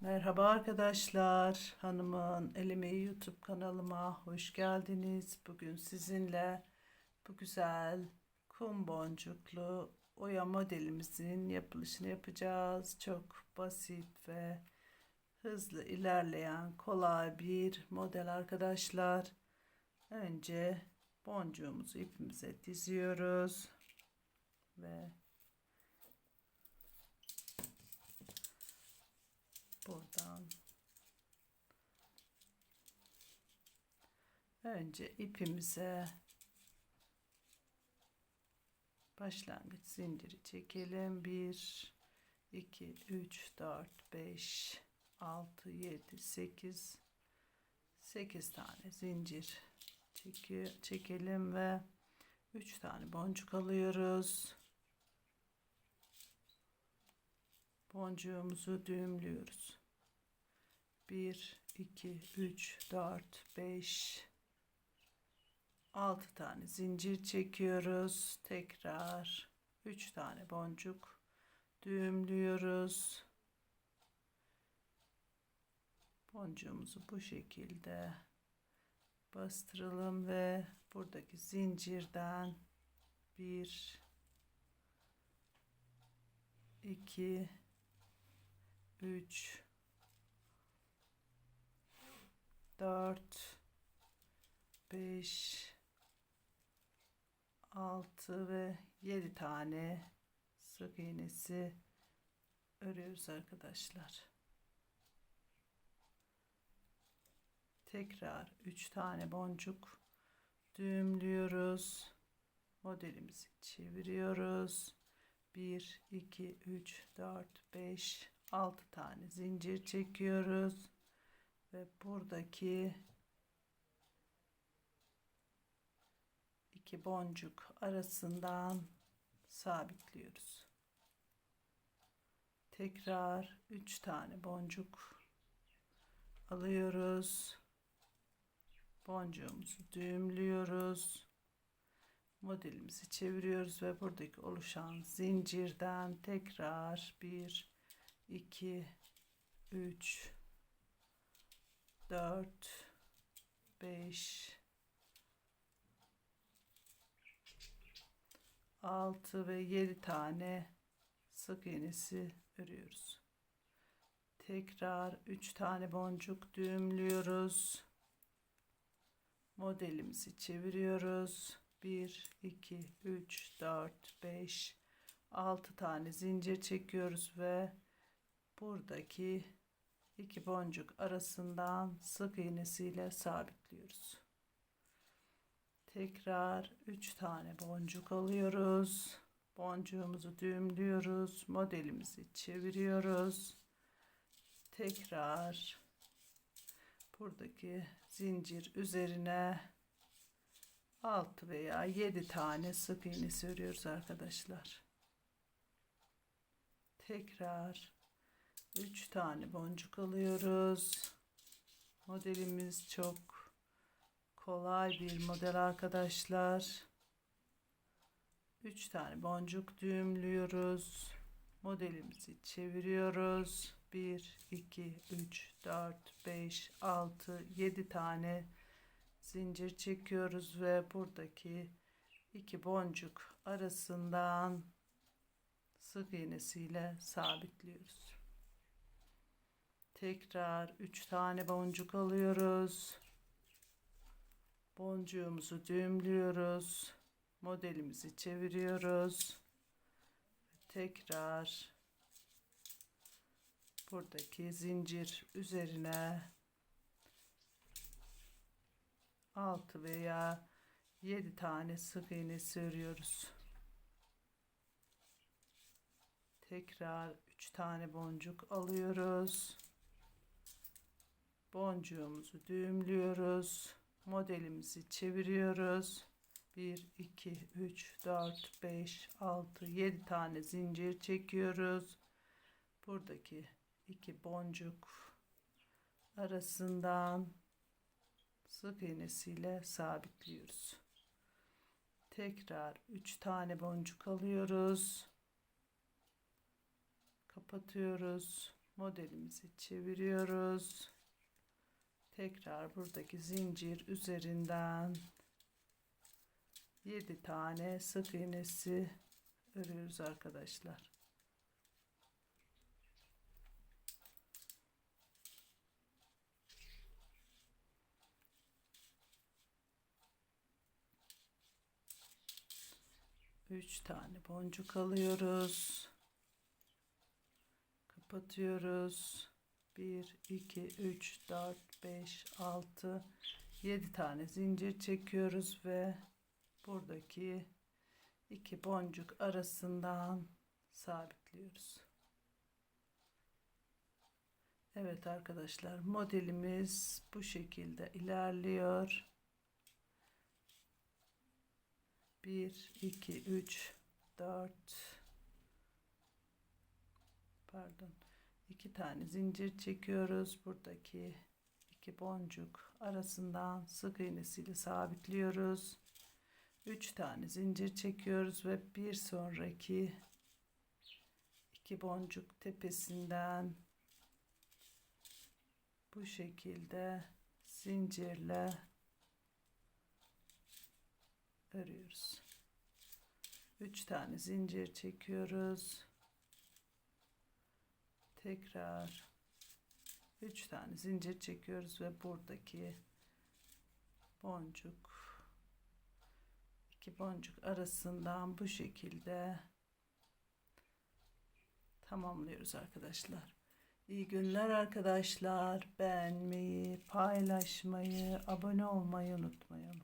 Merhaba arkadaşlar. Hanımın El Emeği YouTube kanalıma hoş geldiniz. Bugün sizinle bu güzel kum boncuklu oya modelimizin yapılışını yapacağız. Çok basit ve hızlı ilerleyen kolay bir model arkadaşlar. Önce boncuğumuzu ipimize diziyoruz ve önce ipimize başlangıç zinciri çekelim. 1 2 3 4 5 6 7 8 8 tane zincir çekiyor, çekelim ve 3 tane boncuk alıyoruz. Boncuğumuzu düğümlüyoruz. 1 2 3 4 5 6 tane zincir çekiyoruz. Tekrar 3 tane boncuk düğümlüyoruz. Boncuğumuzu bu şekilde bastıralım ve buradaki zincirden 1 2 3 4 5 6 ve 7 tane sık iğnesi örüyoruz arkadaşlar. Tekrar 3 tane boncuk düğümlüyoruz. Modelimizi çeviriyoruz. 1 2 3 4 5 6 tane zincir çekiyoruz ve buradaki iki boncuk arasından sabitliyoruz. Tekrar 3 tane boncuk alıyoruz. Boncuğumuzu düğümlüyoruz. Modelimizi çeviriyoruz ve buradaki oluşan zincirden tekrar 1 2 3 4 5 6 ve 7 tane sık iğnesi örüyoruz. Tekrar 3 tane boncuk düğümlüyoruz. Modelimizi çeviriyoruz. 1 2 3 4 5 6 tane zincir çekiyoruz ve buradaki iki boncuk arasından sık iğnesiyle sabitliyoruz. Tekrar 3 tane boncuk alıyoruz. Boncuğumuzu düğümlüyoruz. Modelimizi çeviriyoruz. Tekrar buradaki zincir üzerine 6 veya 7 tane sık iğnesi örüyoruz arkadaşlar. Tekrar 3 tane boncuk alıyoruz. Modelimiz çok kolay bir model arkadaşlar. 3 tane boncuk düğümlüyoruz. Modelimizi çeviriyoruz. 1 2 3 4 5 6 7 tane zincir çekiyoruz ve buradaki iki boncuk arasından sık iğnesiyle sabitliyoruz. Tekrar 3 tane boncuk alıyoruz. Boncuğumuzu düğümlüyoruz. Modelimizi çeviriyoruz. Tekrar buradaki zincir üzerine 6 veya 7 tane sık iğne örüyoruz. Tekrar 3 tane boncuk alıyoruz. Boncuğumuzu düğümlüyoruz. Modelimizi çeviriyoruz. 1 2 3 4 5 6 7 tane zincir çekiyoruz. Buradaki iki boncuk arasından sık iğnesiyle sabitliyoruz. Tekrar 3 tane boncuk alıyoruz. Kapatıyoruz. modelimizi çeviriyoruz. Tekrar buradaki zincir üzerinden 7 tane sık iğnesi örüyoruz arkadaşlar. Üç tane boncuk alıyoruz. Kapatıyoruz. 1, 2, 3, 4, 5, 6, 7 tane zincir çekiyoruz ve buradaki iki boncuk arasından sabitliyoruz. Evet arkadaşlar modelimiz bu şekilde ilerliyor. 1 2 3 4 pardon iki tane zincir çekiyoruz buradaki iki boncuk arasından sık iğnesiyle sabitliyoruz 3 tane zincir çekiyoruz ve bir sonraki iki boncuk tepesinden bu şekilde zincirle örüyoruz. 3 tane zincir çekiyoruz. Tekrar 3 tane zincir çekiyoruz ve buradaki boncuk iki boncuk arasından bu şekilde tamamlıyoruz arkadaşlar. İyi günler arkadaşlar. Beğenmeyi, paylaşmayı, abone olmayı unutmayın.